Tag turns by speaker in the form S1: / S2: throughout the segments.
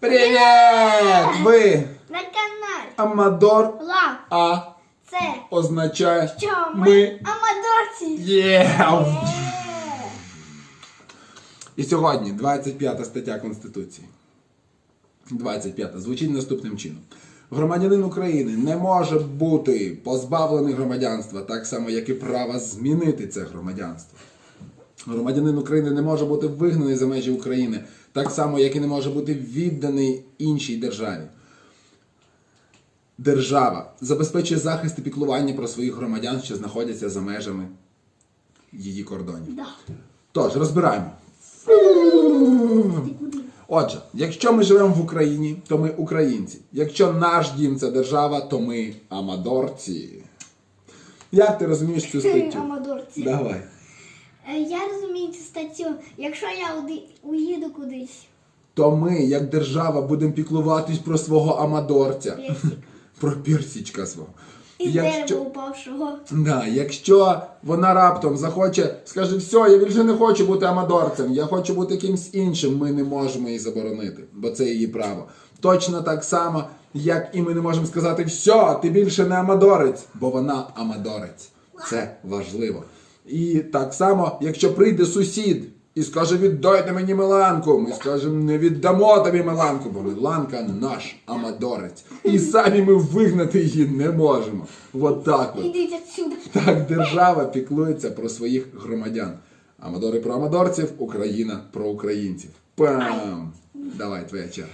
S1: Привіт! Ви
S2: На каналі
S1: Амадор,
S2: Лав
S1: а
S2: це
S1: означає
S2: що ми,
S1: ми
S2: амадорці.
S1: є.
S2: Є.
S1: І сьогодні 25 стаття Конституції. 25 звучить наступним чином. Громадянин України не може бути позбавлений громадянства, так само, як і права змінити це громадянство. Громадянин України не може бути вигнаний за межі України, так само, як і не може бути відданий іншій державі. Держава забезпечує захист і піклування про своїх громадян, що знаходяться за межами її кордонів.
S2: Да.
S1: Тож, розбираємо. Отже, якщо ми живемо в Україні, то ми українці. Якщо наш дім це держава, то ми амадорці. Як ти розумієш цю статтю?
S2: Амадорці.
S1: Давай.
S2: Е, Я розумію цю статтю. Якщо я уїду кудись,
S1: То ми, як держава, будемо піклуватись про свого амадорця.
S2: Персик.
S1: Про пірсічка свого.
S2: із
S1: Якщо...
S2: дерева упавшого.
S1: Да, якщо вона раптом захоче, скаже, все, я більше не хочу бути амадорцем, я хочу бути кимсь іншим, ми не можемо її заборонити, бо це її право. Точно так само, як і ми не можемо сказати, все, ти більше не амадорець, бо вона амадорець. Це важливо. І так само, якщо прийде сусід і скаже, віддайте мені Миланку, ми скажемо, не віддамо тобі Миланку, бо Миланка наш амадорець. І самі ми вигнати її не можемо. От так от.
S2: Ідіть отсюда.
S1: Так держава піклується про своїх громадян. Амадори про амадорців, Україна про українців. Пам! Давай, твоя черга.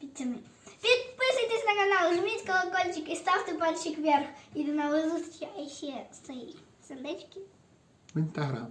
S2: Пацани. Жміть колокольчик и ставьте пальчик вверх. И до новых встреч. Сердечки.
S1: В інстаграм.